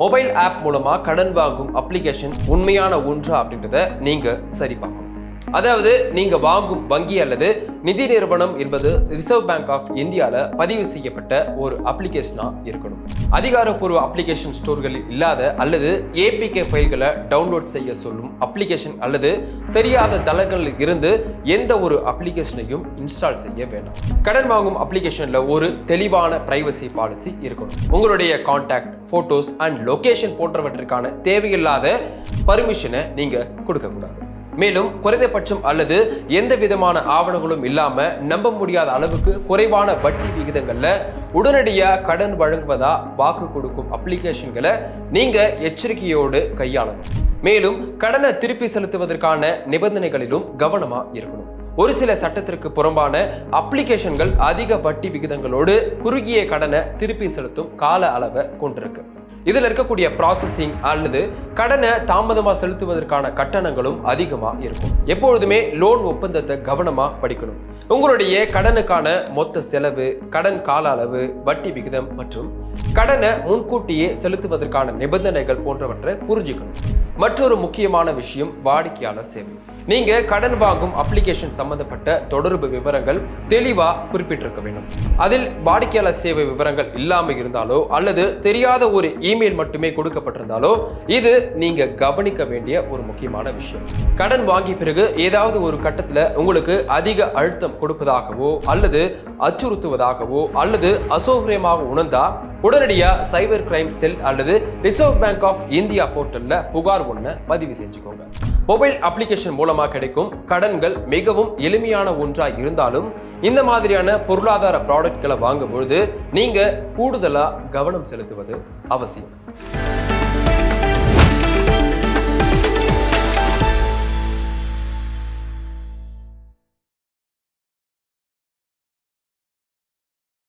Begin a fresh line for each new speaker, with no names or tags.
Mobile app மூலமாக கடன் வாங்கும் அப்ளிகேஷன் உண்மையான ஒன்றா அப்படின்றத நீங்கள் சரி பார்க்கணும். அதாவது நீங்கள் வாங்கும் வங்கி அல்லது நிதி நிறுவனம் என்பது ரிசர்வ் பேங்க் ஆஃப் இந்தியாவில் பதிவு செய்யப்பட்ட ஒரு அப்ளிகேஷனாக இருக்கணும். அதிகாரப்பூர்வ அப்ளிகேஷன் ஸ்டோர்களில் இல்லாத அல்லது ஏபிகே ஃபைல்களை டவுன்லோட் செய்ய சொல்லும் அப்ளிகேஷன் அல்லது தெரியாத தளங்களில் இருந்து எந்த ஒரு அப்ளிகேஷனையும் இன்ஸ்டால் செய்ய வேண்டாம் கடன் வாங்கும் அப்ளிகேஷனில் ஒரு தெளிவான பிரைவசி பாலிசி இருக்கணும். உங்களுடைய கான்டாக்ட் ஃபோட்டோஸ் அண்ட் லொகேஷன் போன்றவற்றிற்கான தேவையில்லாத பர்மிஷனை நீங்கள் கொடுக்கக்கூடாது. மேலும் குறைந்தபட்சம் அல்லது எந்த விதமான ஆவணங்களும் இல்லாம நம்ப முடியாத அளவுக்கு குறைவான வட்டி விகிதங்கள்ல உடனடியா கடன் வழங்குவதா வாக்கு கொடுக்கும் அப்ளிகேஷன்களை நீங்க எச்சரிக்கையோடு கையாளணும். மேலும் கடனை திருப்பி செலுத்துவதற்கான நிபந்தனைகளிலும் கவனமா இருக்கணும். ஒரு சில சட்டத்திற்கு புறம்பான அப்ளிகேஷன்கள் அதிக வட்டி விகிதங்களோடு குறுகிய கடனை திருப்பி செலுத்தும் கால அளவை கொண்டிருக்கு. இதில் இருக்கக்கூடிய ப்ராசஸிங் அல்லது கடனை தாமதமாக செலுத்துவதற்கான கட்டணங்களும் அதிகமாக இருக்கும். எப்பொழுதுமே லோன் ஒப்பந்தத்தை கவனமாக படிக்கணும். உங்களுடைய கடனுக்கான மொத்த செலவு கடன் கால அளவு வட்டி விகிதம் மற்றும் கடனை முன்கூட்டியே செலுத்துவதற்கான நிபந்தனைகள் போன்றவற்றை புரிஞ்சுக்கணும். மற்றொரு முக்கியமான விஷயம் வாடிக்கையாளர் சேவை. நீங்க கடன் வாங்கும் அப்ளிகேஷன் சம்பந்தப்பட்ட தொடர்பு விவரங்கள் தெளிவா குறிப்பிட்டிருக்க வேண்டும். அதில் வாடிக்கையாளர் சேவை விவரங்கள் இல்லாமல் இருந்தாலோ அல்லது தெரியாத ஒரு இமெயில் மட்டுமே கொடுக்கப்பட்டிருந்தாலோ இது நீங்க கவனிக்க வேண்டிய ஒரு முக்கியமான விஷயம். கடன் வாங்கிய பிறகு ஏதாவது ஒரு கட்டத்துல உங்களுக்கு அதிக அழுத்தம் கொடுப்பதாகவோ அல்லது அச்சுறுத்துவதாகவோ அல்லது அசௌகரியமாக உணர்ந்தா உடனடியாக சைபர் கிரைம் செல் அல்லது ரிசர்வ் பேங்க் ஆஃப் இந்தியா போர்ட்டலில் புகார் ஒண்ண பதிவு செஞ்சுக்கோங்க. மொபைல் அப்ளிகேஷன் மூலமாக கிடைக்கும் கடன்கள் மிகவும் எளிமையான ஒன்றாக இருந்தாலும் இந்த மாதிரியான பொருளாதார ப்ராடக்ட்களை வாங்கும் பொழுது நீங்கள் கூடுதலாக கவனம் செலுத்துவது அவசியம்.